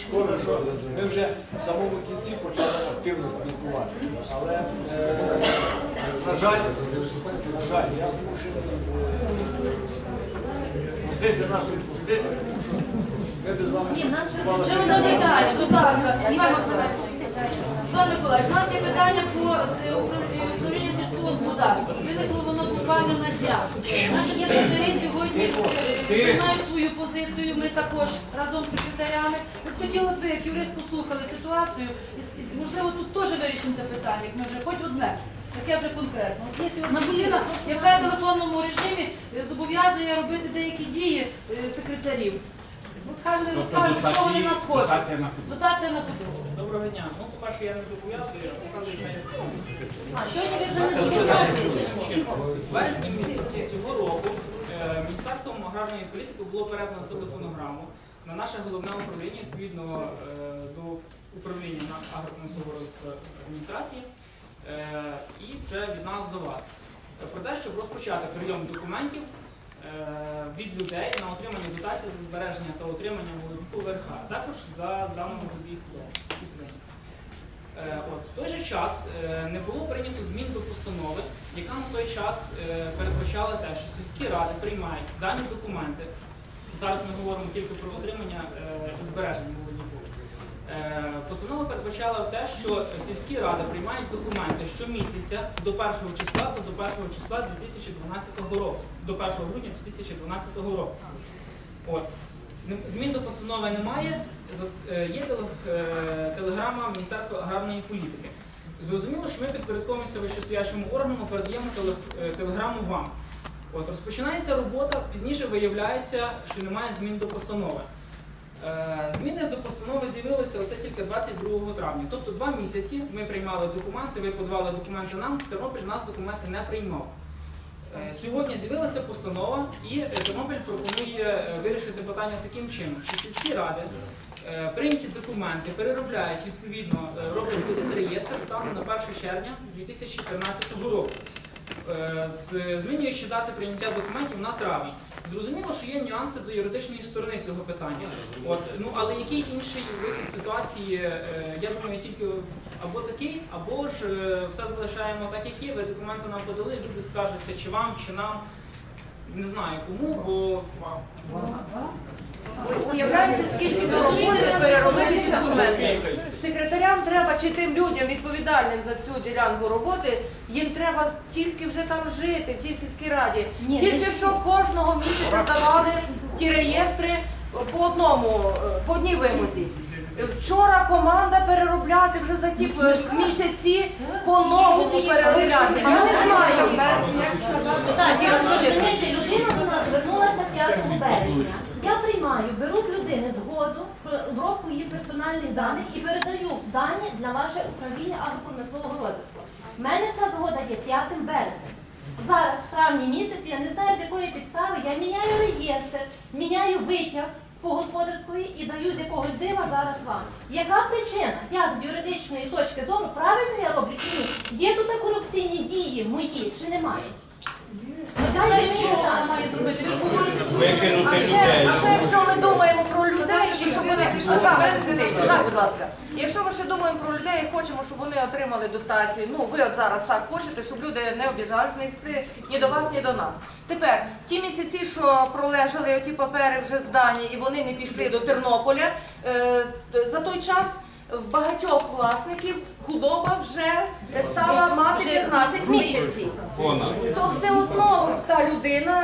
Шкода, що ми вже в самому кінці почали активно спілкуватися. Але, е, на жаль, на жаль, я змушений е, просити нас відпустити, тому що ми без вами Ні, в нас ще спілкувалися. Ще одне питання, будь ласка, Іван Миколаївич. Пан Миколаївич, у нас є питання по з управління управління сільського господарства. Виникло воно буквально на днях. Наші секретарі сьогодні е, займають свою позицію. Ми також разом з секретарями. От б ви, як юрист, послухали ситуацію. Можливо, тут теж вирішимо це питання, як ми вже хоч одне. Таке вже конкретно. От є сьогодні людина, яка в телефонному режимі е, зобов'язує робити деякі дії е, секретарів. От хай вони розкажуть, що вони нас хочуть. Дотація на худобу. Доброго дня. Ну, по-перше, я не зобов'язую, я розказую. А сьогодні ви вже не зобов'язуєте. В вересні місяці цього року е, Міністерством аграрної політики було передано телефонограму на наше головне управління, відповідно е, до управління на агропромислового адміністрації е, і вже від нас до вас. Про те, щоб розпочати прийом документів від людей на отримання дотації за збереження та отримання молоду ВРХ, а також за даними забіг і свині. Е, От, в той же час е, не було прийнято змін до постанови, яка на той час е, передбачала те, що сільські ради приймають дані документи. Зараз ми говоримо тільки про отримання е, збереження молодіку. Е, Постанова передбачала те, що сільські ради приймають документи щомісяця до 1 числа та до 1 числа 2012 року, до 1 грудня 2012 року. От. Змін до постанови немає. Е, Є е, телеграма Міністерства аграрної політики. Зрозуміло, що ми підпорядковуємося вищестоящому органу, передаємо телеграму вам. От, розпочинається робота, пізніше виявляється, що немає змін до постанови. Е, Зміни до постанови з'явилися оце тільки 22 травня. Тобто два місяці ми приймали документи, ви подавали документи нам, Тернопіль нас документи не приймав. Е, Сьогодні з'явилася постанова, і Тернопіль пропонує е, вирішити питання таким чином, що сільські ради прийняті документи переробляють відповідно, роблять один реєстр станом на 1 червня 2013 року, змінюючи дати прийняття документів на травень. Зрозуміло, що є нюанси до юридичної сторони цього питання. От, ну, але який інший вихід ситуації, е, я думаю, тільки або такий, або ж е, все залишаємо так, як є. Ви документи нам подали, люди скажуться, чи вам, чи нам. Не знаю кому, бо Ви уявляєте, скільки до роботи переробити ті документи? Секретарям треба чи тим людям відповідальним за цю ділянку роботи, їм треба тільки вже там жити, в тій сільській раді. Ні, Тільки що кожного місяця здавали ті реєстри по одному, е, по одній вимозі. Вчора команда переробляти вже за ті місяці по новому переробляти. Я не знаю. Кстати, розкажи. Людина до нас звернулася 5 березня. Я приймаю, беру в людини згоду про обробку її персональних даних і передаю дані для ваше управління агропромислового розвитку. У мене ця згода є 5 березня. Зараз, в травні місяці, я не знаю з якої підстави, я міняю реєстр, міняю витяг з погосподарської і даю з якогось дива зараз вам. Яка причина? Як з юридичної точки зору правильно я роблю чи ні? Є тут корупційні дії мої чи немає? Говорите, А ще, якщо ми думаємо про людей, і щоб вони так, будь ласка. Якщо ми ще думаємо про людей і хочемо, щоб вони отримали дотації, ну ви от зараз так хочете, щоб люди не обіжались не йти ні до вас, ні до нас. Тепер ті місяці, що пролежали оті папери вже здані, і вони не пішли до Тернополя, е, за той час. В багатьох власників худоба вже стала мати 15 місяців. Людина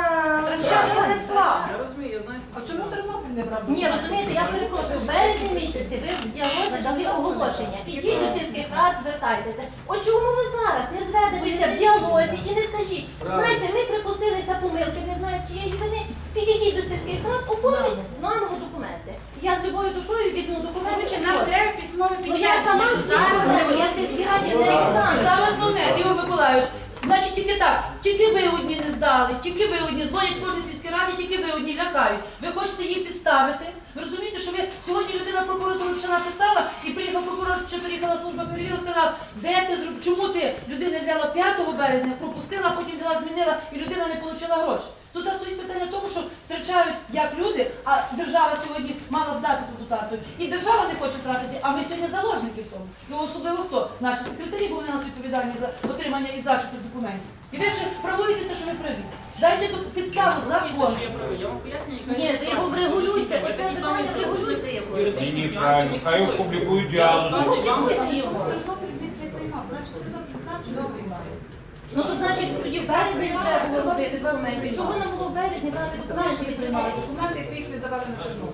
ще понесла. я розумію, я знаю це. все. Тернопіль не брав? Ні, розумієте, я перепрошую, в березні місяці ви в діалозі дали оголошення. Ідіть до сільських рад, звертайтеся. От чому ви зараз не звернетеся в діалозі і не скажіть, знаєте, ми припустилися помилки, не знаю, з чиєї вини. Підійдіть до сільських рад, оформіть наново документи. Я з любою душою візьму документи. Нам треба письмове Ну я сама зараз, я в сільській раді не стану. Саме основне, Ігор Миколаївич, значить тільки так, тільки ви одні не здали, тільки ви одні дзвонять кожній сільській раді, тільки ви одні лякають. Ви хочете її підставити. Ви розумієте, що ви сьогодні людина прокуратуру ще написала і приїхав прокурор, чи приїхала служба перевірки, сказав, де ти зроб- чому ти людина взяла 5 березня, пропустила, потім взяла, змінила і людина не отримала гроші. Тут стоїть питання в тому, що втрачають як люди, а держава сьогодні мала б дати ту дотацію. І держава не хоче тратити, а ми сьогодні заложники в тому. І особливо хто? Наші секретарі, бо вони нас відповідальні за отримання і здачу тих документів. І ви ще правуєтеся, що ви праві. Дайте тут підставу Дивіться, закон. що я вам пояснюю, яка Ні, є то його ситуація. врегулюйте, Ви оце такі самі питання врегулюйте його. юридичні Ні, правильно. не Хай опублікують Я діагноз. вам, Опублікуйте його. Ну то значить, в березні не треба було робити документи. Чого не було в березні брати документи і приймати? Документи, які їх не давали на прийому.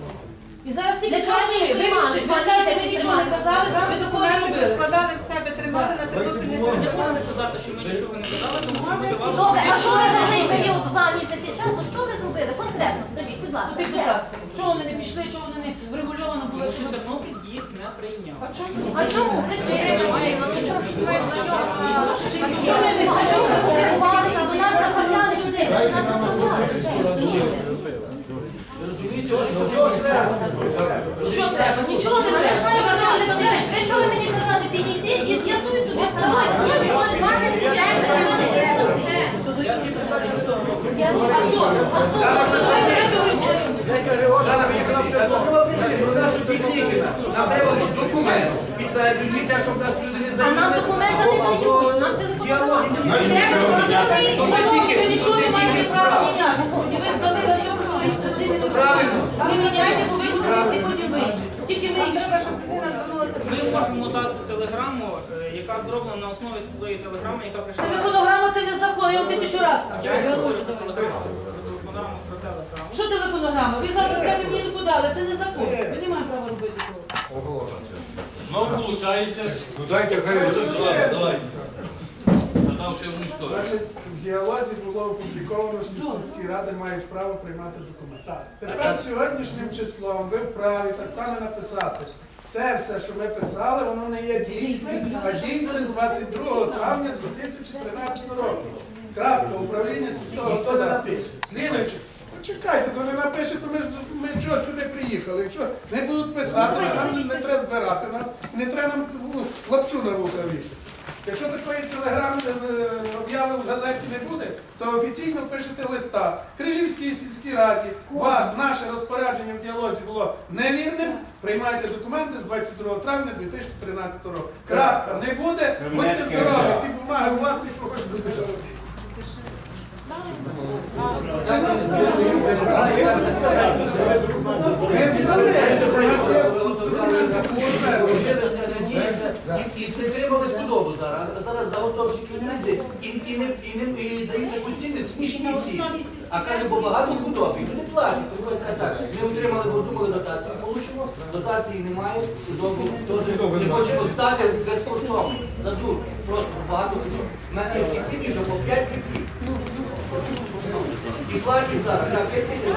І зараз тільки Для чого ви їх ви тримали? вирішили, Два ви місяці ви нічого не тримали. казали, ви такого не Документи робили. складали в себе, тримали на Тернопіль. Ми не можемо сказати, що ми нічого не казали, тому що ми давали Добре, а що ви за цей період два місяці часу? Що ви зробили? Конкретно скажіть, будь ласка. тих все. Чого вони не пішли, чого вони не врегульовано було? Тому що Тернопіль прийняв. А чому? Причина? Немає А чому ви і до нас направляли людей? До нас направляли людей? Що треба? Нічого не треба. ви вчора мені казали, підійди і з'ясуй собі сама. Я не знаю. А хто? Жанна виїхала в Тернопіль, про нашу Пікнікіна. Нам треба якийсь документ, підтверджуючи те, що в нас люди не А нам документи не дають, нам телефонують. Ви нічого не маєте права міняти. І ви здали на цьому, що реєстраційний документ. Не міняйте, бо ви всі потім. Тільки ми Ми можемо дати телеграму, е, яка зроблена на основі твоєї телеграми, яка прийшла. Телефонограма це не закон, я вам тисячу разів кажу. Я говорю про телеграму, про телефонограму, про телеграму. Що телефонограма? Ви скажете мені не дали, це не закон. Ви не маєте права робити того. Знову виходить. Ну дайте хай. Давай. Задавши одну історію. Значить, в діалозі було опубліковано, що сільські ради мають право приймати документи. Тепер сьогоднішнім числом ви вправі так само написати. Те все, що ми писали, воно не є дійсним, а дійсне з 22 травня 2013 року. Крапка, управління сільського господарства. Слідуючи. Почекайте, то не напише, то ми ж ми чого сюди приїхали. Якщо не будуть писати, то нам не треба збирати нас, не треба нам лапшу на вуха вішати. Якщо такої телеграми е, обяви в газеті не буде, то офіційно пишете листа. Крижівській сільській раді, ваш, наше розпорядження в діалозі було невірним. Приймайте документи з 22 травня 2013 року. Крапка, не буде, будьте здорові, ті бумаги у вас і що хочете робити. Ми зробили, у нас є І, притримали худобу зараз. Зараз заготовщики їздять і, не, дають таку ціни смішні ціни. А каже, бо багато худоби. Вони плачуть. Так, ми отримали, бо думали дотацію получимо, дотації немає, худобу теж не хочемо здати безкоштовно. За дур. Просто багато худоби. У мене є такі сім'ї, що по 5 літів. І плачуть зараз, так, 5 тисяч.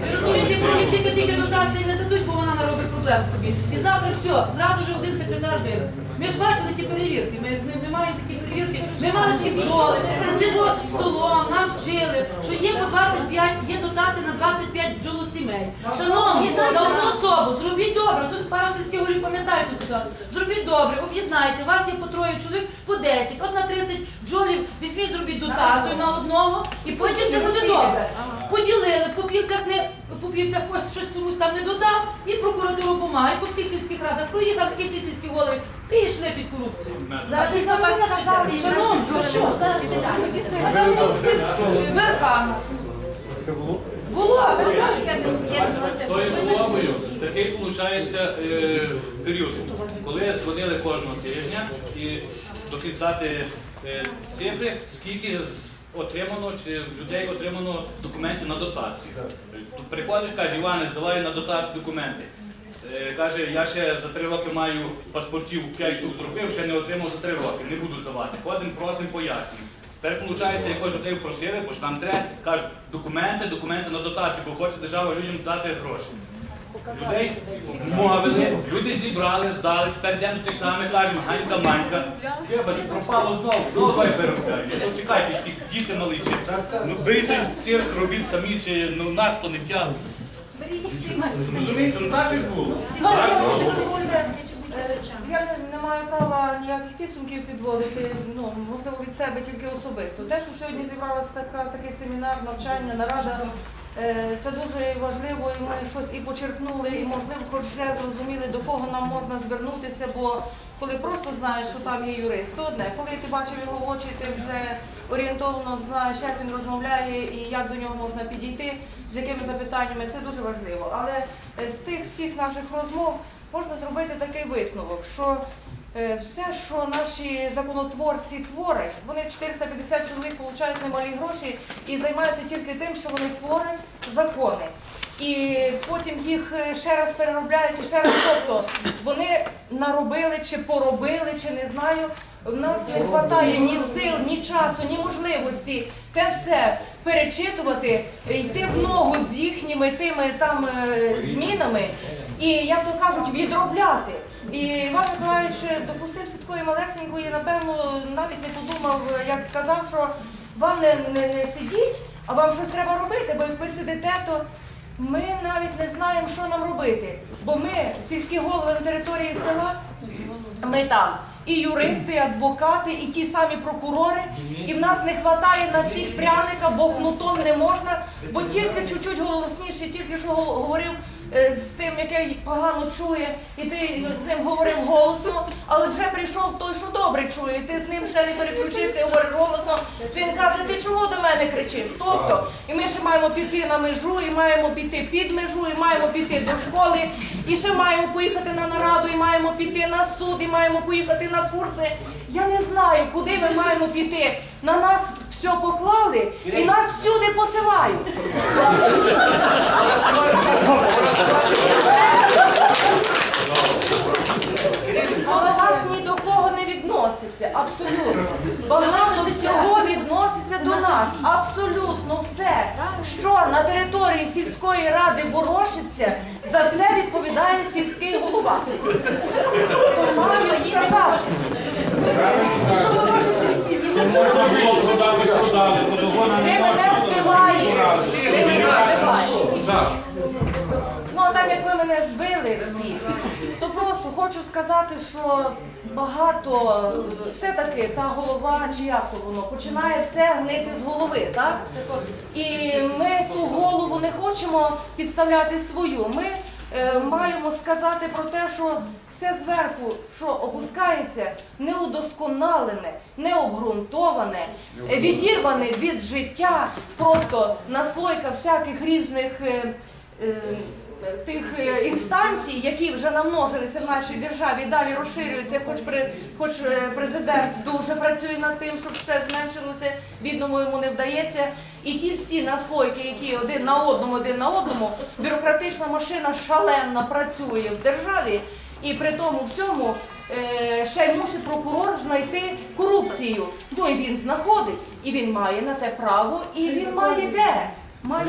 Ви розумієте, про тільки-тільки дотації не дадуть, проблем собі. І завтра все, зразу ж один секретар вийде. Ми ж бачили ті перевірки, ми, ми, ми маємо такі перевірки, ми мали такі бджоли, за цим столом нам вчили, що є по 25, є дотація на 25 бджолосімей. Шановні, на одну особу, зробіть добре, тут пара сільських голів пам'ятають цю ситуацію. Зробіть добре, об'єднайте, вас є по троє чоловік, по 10, от на 30 бджолів візьміть, зробіть дотацію на одного, і потім все буде добре. Поділили, по півцях не по півцях ось щось комусь там не додав, і прокуратуру помагає, по всіх сільських радах проїхав, і всі сільські голови пішли під корупцію. Зараз ви сказали, що? Зараз ти А зараз тут спить верха. Було, ви скажете. З тою такий виходить е, період, коли дзвонили кожного тижня і докидати е, цифри, скільки з- отримано чи в людей отримано документів на дотацію. Приходиш, каже, Іване, здавай на дотацію документи. Е, Каже, я ще за три роки маю паспортів 5 штук зробив, ще не отримав за три роки, не буду здавати. Ходимо, просимо, пояснюємо. Тепер виходить, якось людей просили, бо ж нам треба, кажуть, документи, документи на дотацію, бо хоче держава людям дати гроші. Людей мовили, люди зібрали, здали, тепер йдемо до тих самих, кажемо, ганька, манька. Ж пропало знову, знову давай беруть. Ну чекайте, якісь діти мали чи. Ну беріть цирк, робіть самі, чи ну нас то не тягнуть. Розумієте, ну так же ж було. Так? Я не, не маю права ніяких підсумків підводити, ну, можливо, від себе тільки особисто. Те, що сьогодні зібралася така, такий семінар, навчання, нарада, це дуже важливо, і ми щось і почерпнули, і, можливо, хоч вже зрозуміли, до кого нам можна звернутися, бо коли просто знаєш, що там є юрист, то одне. Коли ти бачив його очі, ти вже орієнтовно знаєш, як він розмовляє і як до нього можна підійти, з якими запитаннями, це дуже важливо. Але е, з тих всіх наших розмов можна зробити такий висновок, що е, все, що наші законотворці творять, вони 450 чоловік получають немалі гроші і займаються тільки тим, що вони творять закони. І потім їх е, ще раз переробляють і ще раз. Тобто вони наробили чи поробили, чи не знаю. В нас не вистачає ні сил, ні часу, ні можливості те все перечитувати, йти в ногу з їхніми тими там е, змінами і, як то кажуть, відробляти. І Іван Миколаївич допустився такої малесенької, напевно, навіть не подумав, як сказав, що вам не, не, не сидіть, а вам щось треба робити, бо як ви сидите, то ми навіть не знаємо, що нам робити. Бо ми, сільські голови на території села, ми там і юристи, і адвокати, і ті самі прокурори. І в нас не вистачає на всіх пряника, бо кнутом не можна, бо тільки чуть-чуть голосніше, тільки що говорив з тим, який погано чує, і ти з ним говорив голосно, але вже прийшов той, що добре чує, і ти з ним ще не переключився і говориш голосно. Він каже, ти чого до мене кричиш? Тобто, і ми ще маємо піти на межу, і маємо піти під межу, і маємо піти до школи, і ще маємо поїхати на нараду, і маємо піти на суд, і маємо поїхати на курси. Я не знаю, куди ми маємо піти. На нас все поклали і нас всюди посилають. До вас ні до кого не відноситься, абсолютно. Багато всього відноситься до нас, абсолютно все. Що на території сільської ради ворушиться, за все відповідає сільський голова. То маю сказати. Що ворушиться? Можна було продати, продали, нам Ти мене збиваєш. Ти мене збиваєш. Ну, а так як ви мене збили всі, то просто хочу сказати, що багато все-таки та голова, чи як воно, починає все гнити з голови, так? І ми ту голову не хочемо підставляти свою. Ми маємо сказати про те, що все зверху, що опускається, неудосконалене, необґрунтоване, е, відірване від життя, просто наслойка всяких різних. Тих е, інстанцій, які вже намножилися в нашій державі, і далі розширюються, хоч при хоч е, президент дуже працює над тим, щоб ще зменшилося, бідному йому не вдається. І ті всі наслойки, які один на одному, один на одному, бюрократична машина шалена працює в державі, і при тому всьому е, ще й мусить прокурор знайти корупцію. Ну і він знаходить, і він має на те право, і він має де. Має